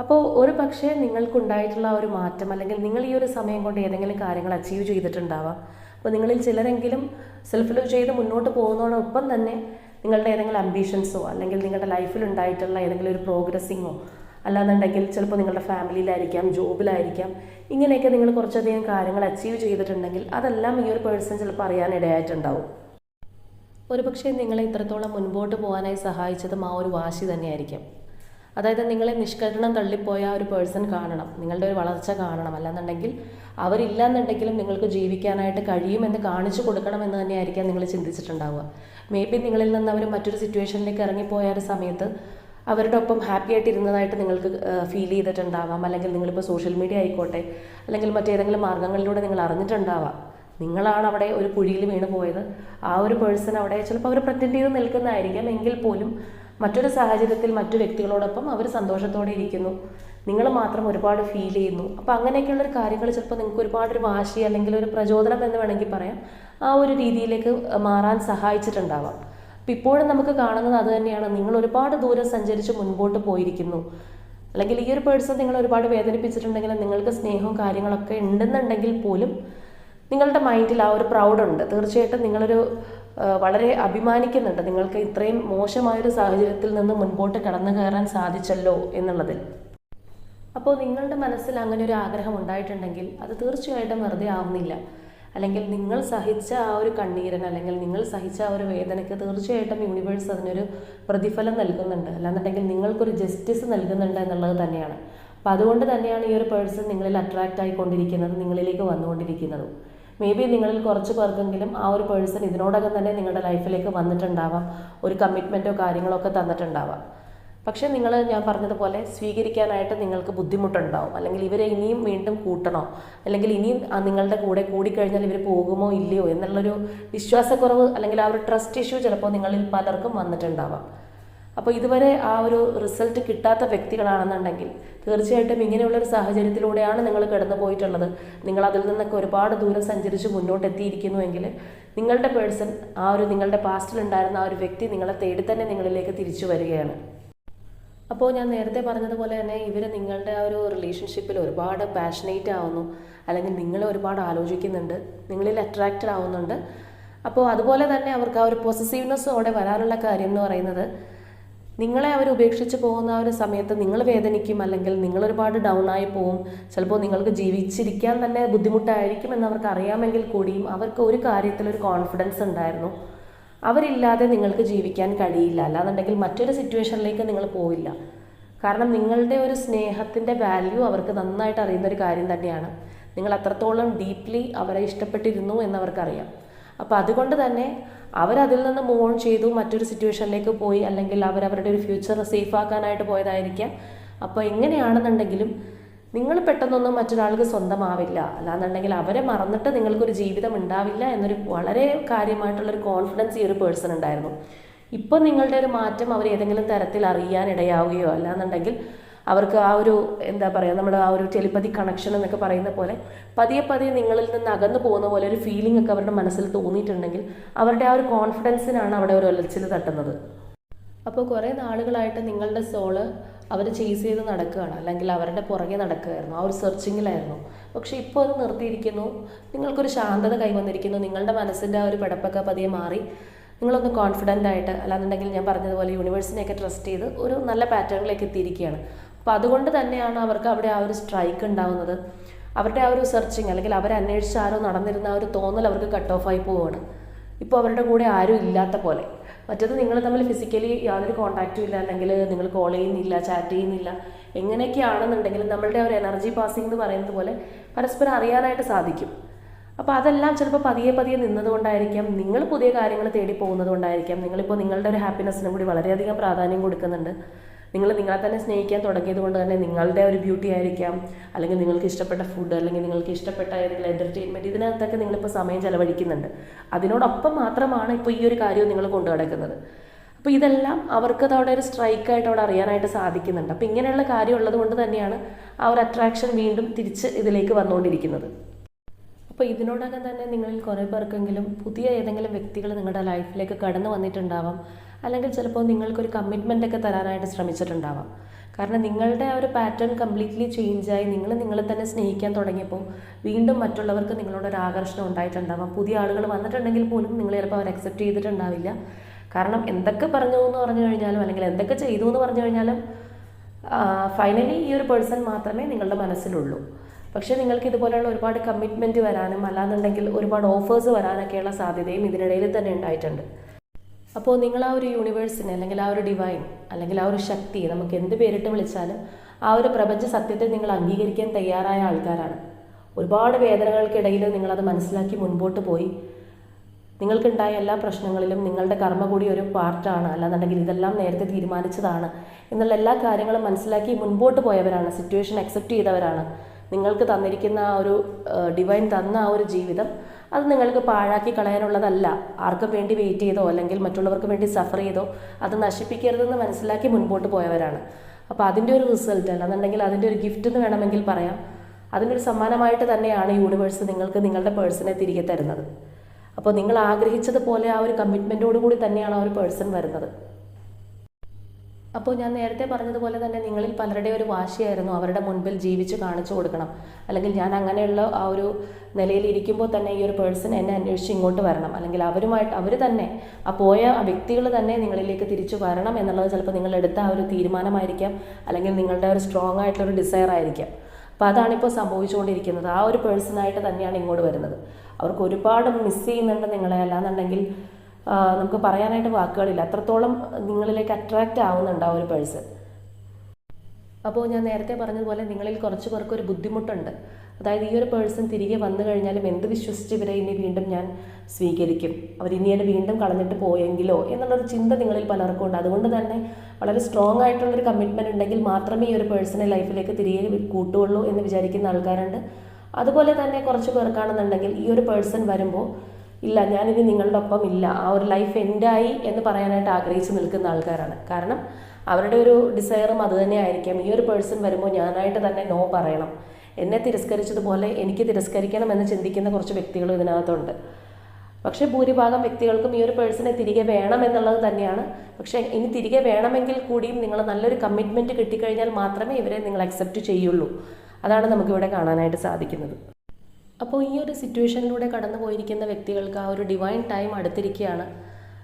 അപ്പോൾ ഒരു പക്ഷേ നിങ്ങൾക്കുണ്ടായിട്ടുള്ള ഒരു മാറ്റം അല്ലെങ്കിൽ നിങ്ങൾ ഈ ഒരു സമയം കൊണ്ട് ഏതെങ്കിലും കാര്യങ്ങൾ അച്ചീവ് ചെയ്തിട്ടുണ്ടാവാം. അപ്പോൾ നിങ്ങളിൽ ചിലരെങ്കിലും സെൽഫ് ലവ് ചെയ്ത് മുന്നോട്ട് പോകുന്നതോടൊപ്പം തന്നെ നിങ്ങളുടെ ഏതെങ്കിലും അംബീഷൻസോ അല്ലെങ്കിൽ നിങ്ങളുടെ ലൈഫിൽ ഉണ്ടായിട്ടുള്ള ഏതെങ്കിലും ഒരു പ്രോഗ്രസ്സിങ്ങോ അല്ലാന്നുണ്ടെങ്കിൽ ചിലപ്പോൾ നിങ്ങളുടെ ഫാമിലിയിലായിരിക്കാം ജോബിലായിരിക്കാം ഇങ്ങനെയൊക്കെ നിങ്ങൾ കുറച്ചധികം കാര്യങ്ങൾ അച്ചീവ് ചെയ്തിട്ടുണ്ടെങ്കിൽ അതെല്ലാം ഈ ഒരു പേഴ്സൺ ചിലപ്പോൾ അറിയാനിടയായിട്ടുണ്ടാവും ഒരുപക്ഷെ നിങ്ങളെ ഇത്രത്തോളം മുൻപോട്ട് പോകാനായി സഹായിച്ചതും ആ ഒരു വാശി തന്നെയായിരിക്കും. അതായത് നിങ്ങളെ നിഷ്കരണം തള്ളിപ്പോയ ഒരു പേഴ്സൺ കാണണം. നിങ്ങളുടെ ഒരു വളർച്ച കാണണം. അല്ലാന്നുണ്ടെങ്കിൽ അവരില്ലാന്നുണ്ടെങ്കിലും നിങ്ങൾക്ക് ജീവിക്കാനായിട്ട് കഴിയുമെന്ന് കാണിച്ചു കൊടുക്കണം എന്ന് തന്നെയായിരിക്കാം നിങ്ങൾ ചിന്തിച്ചിട്ടുണ്ടാവുക. മേ ബി നിങ്ങളിൽ നിന്ന് അവർ മറ്റൊരു സിറ്റുവേഷനിലേക്ക് ഇറങ്ങിപ്പോയ ഒരു സമയത്ത് അവരുടെ ഒപ്പം ഹാപ്പി ആയിട്ട് ഇരുന്നതായിട്ട് നിങ്ങൾക്ക് ഫീൽ ചെയ്തിട്ടുണ്ടാവാം. അല്ലെങ്കിൽ നിങ്ങളിപ്പോൾ സോഷ്യൽ മീഡിയ ആയിക്കോട്ടെ അല്ലെങ്കിൽ മറ്റേതെങ്കിലും മാർഗങ്ങളിലൂടെ നിങ്ങൾ അറിഞ്ഞിട്ടുണ്ടാവാം. നിങ്ങളാണ് അവിടെ ഒരു കുഴിയിൽ വീണ് പോയത്. ആ ഒരു പേഴ്സൺ അവിടെ ചിലപ്പോൾ അവർ പ്രറ്റൻഡ് ചെയ്ത് നിൽക്കുന്നതായിരിക്കാം. എങ്കിൽ പോലും മറ്റൊരു സാഹചര്യത്തിൽ മറ്റു വ്യക്തികളോടൊപ്പം അവർ സന്തോഷത്തോടെ ഇരിക്കുന്നു. നിങ്ങൾ മാത്രം ഒരുപാട് ഫീൽ ചെയ്യുന്നു. അപ്പോൾ അങ്ങനെയൊക്കെയുള്ളൊരു കാര്യങ്ങൾ ചിലപ്പോൾ നിങ്ങൾക്ക് ഒരുപാട് ഒരു വാശി അല്ലെങ്കിൽ ഒരു പ്രചോദനം എന്ന് വേണമെങ്കിൽ പറയാം. ആ ഒരു രീതിയിലേക്ക് മാറാൻ സഹായിച്ചിട്ടുണ്ടാവാം. അപ്പോൾ ഇപ്പോഴും നമുക്ക് കാണുന്നത് അത് തന്നെയാണ്. നിങ്ങൾ ഒരുപാട് ദൂരം സഞ്ചരിച്ച് മുൻപോട്ട് പോയിരിക്കുന്നു. അല്ലെങ്കിൽ ഈ ഒരു പേഴ്സൺ നിങ്ങൾ ഒരുപാട് വേദനിപ്പിച്ചിട്ടുണ്ടെങ്കിൽ നിങ്ങൾക്ക് സ്നേഹവും കാര്യങ്ങളൊക്കെ ഉണ്ടെന്നുണ്ടെങ്കിൽ പോലും നിങ്ങളുടെ മൈൻഡിൽ ആ ഒരു പ്രൗഡുണ്ട് തീർച്ചയായിട്ടും നിങ്ങളൊരു വളരെ അഭിമാനിക്കുന്നുണ്ട്. നിങ്ങൾക്ക് ഇത്രയും മോശമായൊരു സാഹചര്യത്തിൽ നിന്ന് മുൻപോട്ട് കടന്നു കയറാൻ സാധിച്ചല്ലോ എന്നുള്ളതിൽ. അപ്പോൾ നിങ്ങളുടെ മനസ്സിൽ അങ്ങനെ ഒരു ആഗ്രഹം ഉണ്ടായിട്ടുണ്ടെങ്കിൽ അത് തീർച്ചയായിട്ടും വെറുതെ ആവുന്നില്ല. അല്ലെങ്കിൽ നിങ്ങൾ സഹിച്ച ആ ഒരു കണ്ണീരൻ അല്ലെങ്കിൽ നിങ്ങൾ സഹിച്ച ആ ഒരു വേദനയ്ക്ക് തീർച്ചയായിട്ടും യൂണിവേഴ്സ് അതിനൊരു പ്രതിഫലം നൽകുന്നുണ്ട്. അല്ലാന്നുണ്ടെങ്കിൽ നിങ്ങൾക്കൊരു ജസ്റ്റിസ് നൽകുന്നുണ്ട് എന്നുള്ളത് തന്നെയാണ്. അപ്പോൾ അതുകൊണ്ട് തന്നെയാണ് ഈ ഒരു പേഴ്സൺ നിങ്ങളിൽ അട്രാക്റ്റ് ആയിക്കൊണ്ടിരിക്കുന്നത് നിങ്ങളിലേക്ക് വന്നുകൊണ്ടിരിക്കുന്നതും. മേ ബി നിങ്ങളിൽ കുറച്ച് പേർക്കെങ്കിലും ആ ഒരു പേഴ്സൺ ഇതിനോടകം തന്നെ നിങ്ങളുടെ ലൈഫിലേക്ക് വന്നിട്ടുണ്ടാവാം. ഒരു കമ്മിറ്റ്മെന്റോ കാര്യങ്ങളോ ഒക്കെ തന്നിട്ടുണ്ടാവാം. പക്ഷേ നിങ്ങൾ ഞാൻ പറഞ്ഞതുപോലെ സ്വീകരിക്കാനായിട്ട് നിങ്ങൾക്ക് ബുദ്ധിമുട്ടുണ്ടാവും. അല്ലെങ്കിൽ ഇവരെ ഇനിയും വീണ്ടും കൂട്ടണോ. അല്ലെങ്കിൽ ഇനിയും നിങ്ങളുടെ കൂടെ കൂടിക്കഴിഞ്ഞാൽ ഇവർ പോകുമോ ഇല്ലയോ എന്നുള്ളൊരു വിശ്വാസക്കുറവ് അല്ലെങ്കിൽ ആ ഒരു ട്രസ്റ്റ് ഇഷ്യൂ ചിലപ്പോൾ നിങ്ങളിൽ പലർക്കും വന്നിട്ടുണ്ടാവാം. അപ്പോൾ ഇതുവരെ ആ ഒരു റിസൾട്ട് കിട്ടാത്ത വ്യക്തികളാണെന്നുണ്ടെങ്കിൽ തീർച്ചയായിട്ടും ഇങ്ങനെയുള്ളൊരു സാഹചര്യത്തിലൂടെയാണ് നിങ്ങൾ കടന്നു പോയിട്ടുള്ളത്. നിങ്ങൾ അതിൽ നിന്നൊക്കെ ഒരുപാട് ദൂരം സഞ്ചരിച്ച് മുന്നോട്ടെത്തിയിരിക്കുന്നുവെങ്കിൽ നിങ്ങളുടെ പേഴ്സൺ ആ ഒരു നിങ്ങളുടെ പാസ്റ്റിൽ ഉണ്ടായിരുന്ന ആ ഒരു വ്യക്തി നിങ്ങളെ തേടി തന്നെ നിങ്ങളിലേക്ക് തിരിച്ചു വരികയാണ്. അപ്പോൾ ഞാൻ നേരത്തെ പറഞ്ഞതുപോലെ തന്നെ ഇവർ നിങ്ങളുടെ ആ ഒരു റിലേഷൻഷിപ്പിൽ ഒരുപാട് പാഷനേറ്റ് ആവുന്നു. അല്ലെങ്കിൽ നിങ്ങളെ ഒരുപാട് ആലോചിക്കുന്നുണ്ട്. നിങ്ങളിൽ അട്രാക്റ്റഡ് ആവുന്നുണ്ട്. അപ്പോൾ അതുപോലെ തന്നെ അവർക്ക് ആ ഒരു പോസിറ്റീവ്നെസ്സോടെ വരാനുള്ള കാര്യം എന്ന് പറയുന്നത് നിങ്ങളെ അവർ ഉപേക്ഷിച്ച് പോകുന്ന ആ ഒരു സമയത്ത് നിങ്ങൾ വേദനിക്കും അല്ലെങ്കിൽ നിങ്ങൾ ഒരുപാട് ഡൗൺ ആയി പോവും. ചിലപ്പോൾ നിങ്ങൾക്ക് ജീവിച്ചിരിക്കാൻ തന്നെ ബുദ്ധിമുട്ടായിരിക്കും എന്ന് അവർക്ക് അറിയാമെങ്കിൽ കൂടിയും അവർക്ക് ഒരു കാര്യത്തിൽ ഒരു കോൺഫിഡൻസ് ഉണ്ടായിരുന്നു. അവരില്ലാതെ നിങ്ങൾക്ക് ജീവിക്കാൻ കഴിയില്ല. അല്ലാന്നുണ്ടെങ്കിൽ മറ്റൊരു സിറ്റുവേഷനിലേക്ക് നിങ്ങൾ പോവില്ല. കാരണം നിങ്ങളുടെ ഒരു സ്നേഹത്തിന്റെ വാല്യൂ അവർക്ക് നന്നായിട്ട് അറിയുന്ന ഒരു കാര്യം തന്നെയാണ്. നിങ്ങൾ അത്രത്തോളം ഡീപ്ലി അവരെ ഇഷ്ടപ്പെട്ടിരുന്നു എന്നവർക്കറിയാം അപ്പോൾ അതുകൊണ്ട് തന്നെ അവരതിൽ നിന്ന് മൂവ് ഓൺ ചെയ്തു മറ്റൊരു സിറ്റുവേഷനിലേക്ക് പോയി അല്ലെങ്കിൽ അവരവരുടെ ഒരു ഫ്യൂച്ചർ സേഫ് ആക്കാനായിട്ട് പോയതായിരിക്കാം. അപ്പോൾ എങ്ങനെയാണെന്നുണ്ടെങ്കിലും നിങ്ങൾ പെട്ടെന്നൊന്നും മറ്റൊരാൾക്ക് സ്വന്തമാവില്ല. അല്ലാന്നുണ്ടെങ്കിൽ അവരെ മറന്നിട്ട് നിങ്ങൾക്കൊരു ജീവിതം ഉണ്ടാവില്ല എന്നൊരു വളരെ കാര്യമായിട്ടുള്ളൊരു കോൺഫിഡൻസ് ഈ ഒരു പേഴ്സൺ ഉണ്ടായിരുന്നു. ഇപ്പോൾ നിങ്ങളുടെ ഒരു മാറ്റം അവർ ഏതെങ്കിലും തരത്തിൽ അറിയാൻ ഇടയാവുകയോ അല്ലാന്നുണ്ടെങ്കിൽ അവർക്ക് ആ ഒരു എന്താ പറയുക നമ്മൾ ആ ഒരു ടെലിപ്പതി കണക്ഷൻ എന്നൊക്കെ പറയുന്ന പോലെ പതിയെ പതിയെ നിങ്ങളിൽ നിന്ന് അകന്നു പോകുന്ന പോലെ ഒരു ഫീലിംഗ് ഒക്കെ അവരുടെ മനസ്സിൽ തോന്നിയിട്ടുണ്ടെങ്കിൽ അവരുടെ ആ ഒരു കോൺഫിഡൻസിനാണ് അവിടെ ഒരു ഒലച്ചിൽ തട്ടുന്നത്. അപ്പോൾ കുറേ നാളുകളായിട്ട് നിങ്ങളുടെ സോൾ അവർ ചേസ് ചെയ്ത് നടക്കുകയാണ്. അല്ലെങ്കിൽ അവരുടെ പുറകെ നടക്കുകയായിരുന്നു. ആ ഒരു സെർച്ചിങ്ങിലായിരുന്നു പക്ഷെ ഇപ്പോൾ അത് നിർത്തിയിരിക്കുന്നു. നിങ്ങൾക്കൊരു ശാന്തത കൈവന്നിരിക്കുന്നു. നിങ്ങളുടെ മനസ്സിന്റെ ആ ഒരു പിടപ്പൊക്കെ പതിയെ മാറി. നിങ്ങളൊന്ന് കോൺഫിഡന്റ് ആയിട്ട് അല്ലാന്നുണ്ടെങ്കിൽ ഞാൻ പറഞ്ഞതുപോലെ യൂണിവേഴ്സിനെയൊക്കെ ട്രസ്റ്റ് ചെയ്ത് ഒരു നല്ല പാറ്റേണിലേക്ക് എത്തിയിരിക്കുകയാണ്. അപ്പോൾ അതുകൊണ്ട് തന്നെയാണ് അവർക്ക് അവിടെ ആ ഒരു സ്ട്രൈക്ക് ഉണ്ടാവുന്നത്. അവരുടെ ആ ഒരു സെർച്ചിങ് അല്ലെങ്കിൽ അവരെ അന്വേഷിച്ച് ആരോ നടന്നിരുന്ന ആ ഒരു തോന്നൽ അവർക്ക് കട്ട് ഓഫ് ആയി പോവുകയാണ് ഇപ്പോൾ അവരുടെ കൂടെ ആരും ഇല്ലാത്ത പോലെ. മറ്റത് നിങ്ങൾ തമ്മിൽ ഫിസിക്കലി യാതൊരു കോണ്ടാക്റ്റും ഇല്ല. അല്ലെങ്കിൽ നിങ്ങൾ കോൾ ചെയ്യുന്നില്ല ചാറ്റ് ചെയ്യുന്നില്ല. എങ്ങനെയൊക്കെയാണെന്നുണ്ടെങ്കിലും നമ്മളുടെ ആ ഒരു എനർജി പാസിംഗ് എന്ന് പറയുന്നത് പോലെ പരസ്പരം അറിയാനായിട്ട് സാധിക്കും. അപ്പോൾ അതെല്ലാം ചിലപ്പോൾ പതിയെ പതിയെ നിന്നതുകൊണ്ടായിരിക്കാം. നിങ്ങൾ പുതിയ കാര്യങ്ങൾ തേടി പോകുന്നത് കൊണ്ടായിരിക്കാം നിങ്ങളിപ്പോൾ നിങ്ങളുടെ ഒരു ഹാപ്പിനെസ്സിനും കൂടി വളരെയധികം പ്രാധാന്യം കൊടുക്കുന്നുണ്ട്. നിങ്ങൾ നിങ്ങളെ തന്നെ സ്നേഹിക്കാൻ തുടങ്ങിയത് കൊണ്ട് തന്നെ നിങ്ങളുടെ ഒരു ബ്യൂട്ടി ആയിരിക്കാം. അല്ലെങ്കിൽ നിങ്ങൾക്ക് ഇഷ്ടപ്പെട്ട ഫുഡ് അല്ലെങ്കിൽ നിങ്ങൾക്ക് ഇഷ്ടപ്പെട്ട ഏതെങ്കിലും എന്റർടൈൻമെന്റ് ഇതിനകത്തൊക്കെ നിങ്ങളിപ്പോൾ സമയം ചെലവഴിക്കുന്നുണ്ട്. അതിനോടൊപ്പം മാത്രമാണ് ഇപ്പോൾ ഈ ഒരു കാര്യവും നിങ്ങൾ കൊണ്ടു നടക്കുന്നത്. അപ്പോൾ ഇതെല്ലാം അവർക്ക് അവിടെ ഒരു സ്ട്രൈക്കായിട്ട് അവിടെ അറിയാനായിട്ട് സാധിക്കുന്നുണ്ട്. അപ്പോൾ ഇങ്ങനെയുള്ള കാര്യം ഉള്ളത് കൊണ്ട് തന്നെയാണ് ആ ഒരു അട്രാക്ഷൻ വീണ്ടും തിരിച്ച് ഇതിലേക്ക് വന്നുകൊണ്ടിരിക്കുന്നത്. അപ്പോൾ ഇതിനോടകം തന്നെ നിങ്ങളിൽ കുറേ പേർക്കെങ്കിലും പുതിയ ഏതെങ്കിലും വ്യക്തികൾ നിങ്ങളുടെ ലൈഫിലേക്ക് കടന്നു വന്നിട്ടുണ്ടാവാം. അല്ലെങ്കിൽ ചിലപ്പോൾ നിങ്ങൾക്കൊരു കമ്മിറ്റ്മെന്റ് ഒക്കെ തരാനായിട്ട് ശ്രമിച്ചിട്ടുണ്ടാവാം. കാരണം നിങ്ങളുടെ ആ ഒരു പാറ്റേൺ കംപ്ലീറ്റ്ലി ചേഞ്ചായി നിങ്ങൾ നിങ്ങളെ തന്നെ സ്നേഹിക്കാൻ തുടങ്ങിയപ്പോൾ വീണ്ടും മറ്റുള്ളവർക്ക് നിങ്ങളോട് ഒരു ആകർഷണം ഉണ്ടായിട്ടുണ്ടാവാം. പുതിയ ആളുകൾ വന്നിട്ടുണ്ടെങ്കിൽ പോലും നിങ്ങൾ ചിലപ്പോൾ അവർ അക്സെപ്റ്റ് ചെയ്തിട്ടുണ്ടാവില്ല. കാരണം എന്തൊക്കെ പറഞ്ഞു എന്ന് പറഞ്ഞു കഴിഞ്ഞാലും അല്ലെങ്കിൽ എന്തൊക്കെ ചെയ്തു എന്ന് പറഞ്ഞു കഴിഞ്ഞാലും ഫൈനലി ഈ ഒരു പേഴ്സൺ മാത്രമേ നിങ്ങളുടെ മനസ്സിലുള്ളൂ. പക്ഷേ നിങ്ങൾക്ക് ഇതുപോലെയുള്ള ഒരുപാട് കമ്മിറ്റ്മെന്റ് വരാനും അല്ലാന്നുണ്ടെങ്കിൽ ഒരുപാട് ഓഫേഴ്സ് വരാനൊക്കെയുള്ള സാധ്യതയും ഇതിനിടയിൽ തന്നെ ഉണ്ടായിട്ടുണ്ട്. അപ്പോൾ നിങ്ങൾ ആ ഒരു യൂണിവേഴ്സിനെ അല്ലെങ്കിൽ ആ ഒരു ഡിവൈൻ അല്ലെങ്കിൽ ആ ഒരു ശക്തി നമുക്ക് എന്ത് പേരിട്ട് വിളിച്ചാലും ആ ഒരു പ്രപഞ്ച സത്യത്തെ നിങ്ങൾ അംഗീകരിക്കാൻ തയ്യാറായ ആൾക്കാരാണ്. ഒരുപാട് വേദനകൾക്കിടയിൽ നിങ്ങളത് മനസ്സിലാക്കി മുൻപോട്ട് പോയി. നിങ്ങൾക്കുണ്ടായ എല്ലാ പ്രശ്നങ്ങളിലും നിങ്ങളുടെ കർമ്മ കൂടി ഒരു പാർട്ടാണ് അല്ലാന്നുണ്ടെങ്കിൽ ഇതെല്ലാം നേരത്തെ തീരുമാനിച്ചതാണ്. എന്നുള്ള എല്ലാ കാര്യങ്ങളും മനസ്സിലാക്കി മുൻപോട്ട് പോയവരാണ് സിറ്റുവേഷൻ അക്സെപ്റ്റ് ചെയ്തവരാണ്. നിങ്ങൾക്ക് തന്നിരിക്കുന്ന ആ ഒരു ഡിവൈൻ തന്ന ആ ഒരു ജീവിതം അത് നിങ്ങൾക്ക് പാഴാക്കി കളയാനുള്ളതല്ല. ആർക്കും വേണ്ടി വെയിറ്റ് ചെയ്തോ അല്ലെങ്കിൽ മറ്റുള്ളവർക്ക് വേണ്ടി സഫർ ചെയ്തോ അത് നശിപ്പിക്കരുതെന്ന് മനസ്സിലാക്കി മുൻപോട്ട് പോയവരാണ്. അപ്പോൾ അതിന്റെ ഒരു റിസൾട്ട് അല്ലാന്നുണ്ടെങ്കിൽ അതിന്റെ ഒരു ഗിഫ്റ്റ് എന്ന് വേണമെങ്കിൽ പറയാം. അതിനൊരു സമ്മാനമായിട്ട് തന്നെയാണ് യൂണിവേഴ്സ് നിങ്ങൾക്ക് നിങ്ങളുടെ പേഴ്സണെ തിരികെ തരുന്നത്. അപ്പോൾ നിങ്ങൾ ആഗ്രഹിച്ചതുപോലെ ആ ഒരു കമ്മിറ്റ്മെന്റോടു കൂടി തന്നെയാണ് ആ ഒരു പേഴ്സൺ വരുന്നത്. അപ്പോൾ ഞാൻ നേരത്തെ പറഞ്ഞതുപോലെ തന്നെ നിങ്ങളിൽ പലരുടെ ഒരു വാശിയായിരുന്നു അവരുടെ മുൻപിൽ ജീവിച്ച് കാണിച്ചു കൊടുക്കണം. അല്ലെങ്കിൽ ഞാൻ അങ്ങനെയുള്ള ആ ഒരു നിലയിൽ ഇരിക്കുമ്പോൾ തന്നെ ഈ ഒരു പേഴ്സൺ എന്നെ അന്വേഷിച്ച് ഇങ്ങോട്ട് വരണം. അല്ലെങ്കിൽ അവരുമായിട്ട് അവർ തന്നെ ആ പോയ ആ വ്യക്തികൾ തന്നെ നിങ്ങളിലേക്ക് തിരിച്ചു വരണം എന്നുള്ളത് ചിലപ്പോൾ നിങ്ങൾ എടുത്ത ആ ഒരു തീരുമാനമായിരിക്കാം. അല്ലെങ്കിൽ നിങ്ങളുടെ ഒരു സ്ട്രോങ് ആയിട്ടുള്ള ഒരു ഡിസയർ ആയിരിക്കാം. അപ്പോൾ അതാണിപ്പോൾ സംഭവിച്ചുകൊണ്ടിരിക്കുന്നത്. ആ ഒരു പേഴ്സണായിട്ട് തന്നെയാണ് ഇങ്ങോട്ട് വരുന്നത്. അവർക്ക് ഒരുപാട് മിസ് ചെയ്യുന്നുണ്ട് നിങ്ങളെ. അല്ലാന്നുണ്ടെങ്കിൽ നമുക്ക് പറയാനായിട്ട് വാക്കുകളില്ല. അത്രത്തോളം നിങ്ങളിലേക്ക് അട്രാക്റ്റ് ആവുന്നുണ്ട് ആ ഒരു പേഴ്സൺ അപ്പോൾ ഞാൻ നേരത്തെ പറഞ്ഞതുപോലെ നിങ്ങളിൽ കുറച്ച് പേർക്ക് ഒരു ബുദ്ധിമുട്ടുണ്ട്. അതായത് ഈ ഒരു പേഴ്സൺ തിരികെ വന്നു കഴിഞ്ഞാലും എന്ത് വിശ്വസിച്ച് ഇവരെ ഇനി വീണ്ടും ഞാൻ സ്വീകരിക്കും? അവർ ഇനി എന്നെ വീണ്ടും കളഞ്ഞിട്ട് പോയെങ്കിലോ? എന്നുള്ളൊരു ചിന്ത നിങ്ങളിൽ പലർക്കും ഉണ്ട്. അതുകൊണ്ട് തന്നെ വളരെ സ്ട്രോങ് ആയിട്ടുള്ളൊരു കമ്മിറ്റ്മെന്റ് ഉണ്ടെങ്കിൽ മാത്രമേ ഈ ഒരു പേഴ്സണെ ലൈഫിലേക്ക് തിരികെ കൂട്ടുകയുള്ളൂ എന്ന് വിചാരിക്കുന്ന ആൾക്കാരുണ്ട്. അതുപോലെ തന്നെ കുറച്ച് പേർക്കാണെന്നുണ്ടെങ്കിൽ ഈ ഒരു പേഴ്സൺ വരുമ്പോൾ ഇല്ല ഞാനിനി നിങ്ങളുടെ ഒപ്പം ഇല്ല. ആ ഒരു ലൈഫ് എൻഡായി എന്ന് പറയാനായിട്ട് ആഗ്രഹിച്ച് നിൽക്കുന്ന ആൾക്കാരാണ്. കാരണം അവരുടെ ഒരു ഡിസയറും അത് തന്നെ ആയിരിക്കാം. ഈ ഒരു പേഴ്സൺ വരുമ്പോൾ ഞാനായിട്ട് തന്നെ നോ പറയണം. എന്നെ തിരസ്കരിച്ചതുപോലെ എനിക്ക് തിരസ്കരിക്കണം എന്ന് ചിന്തിക്കുന്ന കുറച്ച് വ്യക്തികൾ ഇതിനകത്തുണ്ട്. പക്ഷെ ഭൂരിഭാഗം വ്യക്തികൾക്കും ഈ ഒരു പേഴ്സണെ തിരികെ വേണം എന്നുള്ളത് തന്നെയാണ്. പക്ഷെ ഇനി തിരികെ വേണമെങ്കിൽ കൂടിയും നിങ്ങൾ നല്ലൊരു കമ്മിറ്റ്മെന്റ് കിട്ടിക്കഴിഞ്ഞാൽ മാത്രമേ ഇവരെ നിങ്ങൾ അക്സെപ്റ്റ് ചെയ്യുള്ളൂ. അതാണ് നമുക്കിവിടെ കാണാനായിട്ട് സാധിക്കുന്നത്. അപ്പോൾ ഈ ഒരു സിറ്റുവേഷനിലൂടെ കടന്നു പോയിരിക്കുന്ന വ്യക്തികൾക്ക് ആ ഒരു ഡിവൈൻ ടൈം അടുത്തിരിക്കുകയാണ്.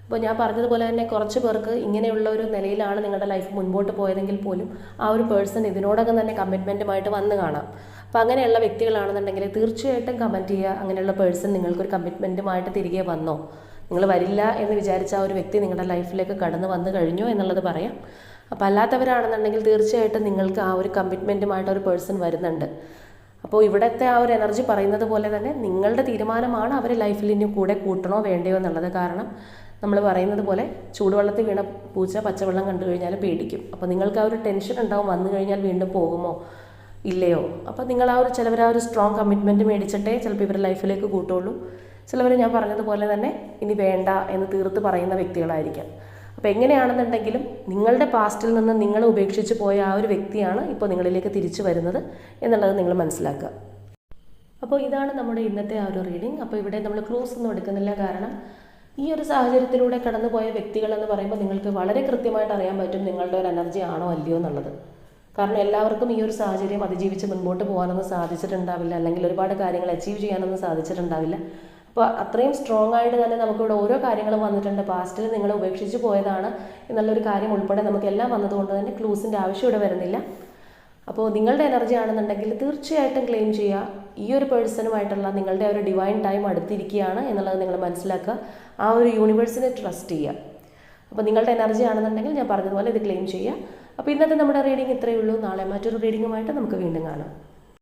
അപ്പോൾ ഞാൻ പറഞ്ഞതുപോലെ തന്നെ കുറച്ച് പേർക്ക് ഇങ്ങനെയുള്ള ഒരു നിലയിലാണ് നിങ്ങളുടെ ലൈഫ് മുൻപോട്ട് പോയതെങ്കിൽ പോലും ആ ഒരു പേഴ്സൺ ഇതിനോടകം തന്നെ കമ്മിറ്റ്മെന്റുമായിട്ട് വന്ന് കാണാം. അപ്പോൾ അങ്ങനെയുള്ള വ്യക്തികളാണെന്നുണ്ടെങ്കിൽ തീർച്ചയായിട്ടും കമന്റ് ചെയ്യുക. അങ്ങനെയുള്ള പേഴ്സൺ നിങ്ങൾക്കൊരു കമ്മിറ്റ്മെന്റുമായിട്ട് തിരികെ വന്നോ? നിങ്ങൾ വരില്ല എന്ന് വിചാരിച്ച ആ ഒരു വ്യക്തി നിങ്ങളുടെ ലൈഫിലേക്ക് കടന്നു വന്നു കഴിഞ്ഞോ എന്നുള്ളത് പറയാം. അപ്പോൾ അല്ലാത്തവരാണെന്നുണ്ടെങ്കിൽ തീർച്ചയായിട്ടും നിങ്ങൾക്ക് ആ ഒരു കമ്മിറ്റ്മെന്റുമായിട്ട് ഒരു പേഴ്സൺ വരുന്നുണ്ട്. അപ്പോൾ ഇവിടുത്തെ ആ ഒരു എനർജി പറയുന്നത് പോലെ തന്നെ നിങ്ങളുടെ തീരുമാനമാണ് അവർ ലൈഫിൽ ഇനി കൂടെ കൂട്ടണോ വേണ്ടയോ എന്നുള്ളത്. കാരണം നമ്മൾ പറയുന്നത് പോലെ ചൂടുവെള്ളത്തിൽ വീണ പൂച്ച പച്ചവെള്ളം കണ്ടു കഴിഞ്ഞാൽ പേടിക്കും. അപ്പോൾ നിങ്ങൾക്ക് ആ ഒരു ടെൻഷൻ ഉണ്ടാവും വന്നു കഴിഞ്ഞാൽ വീണ്ടും പോകുമോ? ഇല്ലയോ? അപ്പോൾ നിങ്ങൾ ആ ഒരു ചിലവർ ആ ഒരു സ്ട്രോങ് കമ്മിറ്റ്മെന്റ് മേടിച്ചിട്ടേ ചിലപ്പോൾ ഇവരുടെ ലൈഫിലേക്ക് കൂട്ടുള്ളൂ. ചിലവർ ഞാൻ പറഞ്ഞതുപോലെ തന്നെ ഇനി വേണ്ട എന്ന് തീർത്ത് പറയുന്ന വ്യക്തികളായിരിക്കാം. അപ്പോൾ എങ്ങനെയാണെന്നുണ്ടെങ്കിലും നിങ്ങളുടെ പാസ്റ്റിൽ നിന്ന് നിങ്ങൾ ഉപേക്ഷിച്ച് പോയ ആ ഒരു വ്യക്തിയാണ് ഇപ്പോൾ നിങ്ങളിലേക്ക് തിരിച്ചു വരുന്നത് എന്നുള്ളത് നിങ്ങൾ മനസ്സിലാക്കുക. അപ്പോൾ ഇതാണ് നമ്മുടെ ഇന്നത്തെ ആ ഒരു റീഡിംഗ് അപ്പോൾ ഇവിടെ നമ്മൾ ക്ലൂസ് ഒന്നും എടുക്കുന്നില്ല. കാരണം ഈ ഒരു സാഹചര്യത്തിലൂടെ കടന്നുപോയ വ്യക്തികൾ എന്ന് പറയുമ്പോൾ നിങ്ങൾക്ക് വളരെ കൃത്യമായിട്ട് അറിയാൻ പറ്റും നിങ്ങളുടെ ഒരു എനർജി ആണോ അല്ലയോ എന്നുള്ളത്. കാരണം എല്ലാവർക്കും ഈ ഒരു സാഹചര്യം അതിജീവിച്ച് മുൻപോട്ട് പോകാനൊന്നും സാധിച്ചിട്ടുണ്ടാവില്ല. അല്ലെങ്കിൽ ഒരുപാട് കാര്യങ്ങൾ അച്ചീവ് ചെയ്യാനൊന്നും സാധിച്ചിട്ടുണ്ടാവില്ല. അപ്പോൾ അത്രയും സ്ട്രോങ് ആയിട്ട് തന്നെ നമുക്കിവിടെ ഓരോ കാര്യങ്ങളും വന്നിട്ടുണ്ട്. പാസ്റ്റിൽ നിങ്ങൾ ഉപേക്ഷിച്ച് പോയതാണ് എന്നുള്ളൊരു കാര്യം ഉൾപ്പെടെ നമുക്കെല്ലാം വന്നതുകൊണ്ട് തന്നെ ക്ലൂസിന്റെ ആവശ്യം ഇവിടെ വരുന്നില്ല. അപ്പോൾ നിങ്ങളുടെ എനർജി ആണെന്നുണ്ടെങ്കിൽ തീർച്ചയായിട്ടും ക്ലെയിം ചെയ്യുക. ഈ ഒരു പേഴ്സണുമായിട്ടുള്ള നിങ്ങളുടെ ഒരു ഡിവൈൻ ടൈം അടുത്തിരിക്കുകയാണ് എന്നുള്ളത് നിങ്ങൾ മനസ്സിലാക്കുക. ആ ഒരു യൂണിവേഴ്സിനെ ട്രസ്റ്റ് ചെയ്യുക. അപ്പോൾ നിങ്ങളുടെ എനർജി ആണെന്നുണ്ടെങ്കിൽ ഞാൻ പറഞ്ഞതുപോലെ ഇത് ക്ലെയിം ചെയ്യുക. അപ്പോൾ ഇന്നത്തെ നമ്മുടെ റീഡിംഗ് ഇത്രയേ ഉള്ളൂ. നാളെ മറ്റൊരു റീഡിങ്ങുമായിട്ട് നമുക്ക് വീണ്ടും കാണാം.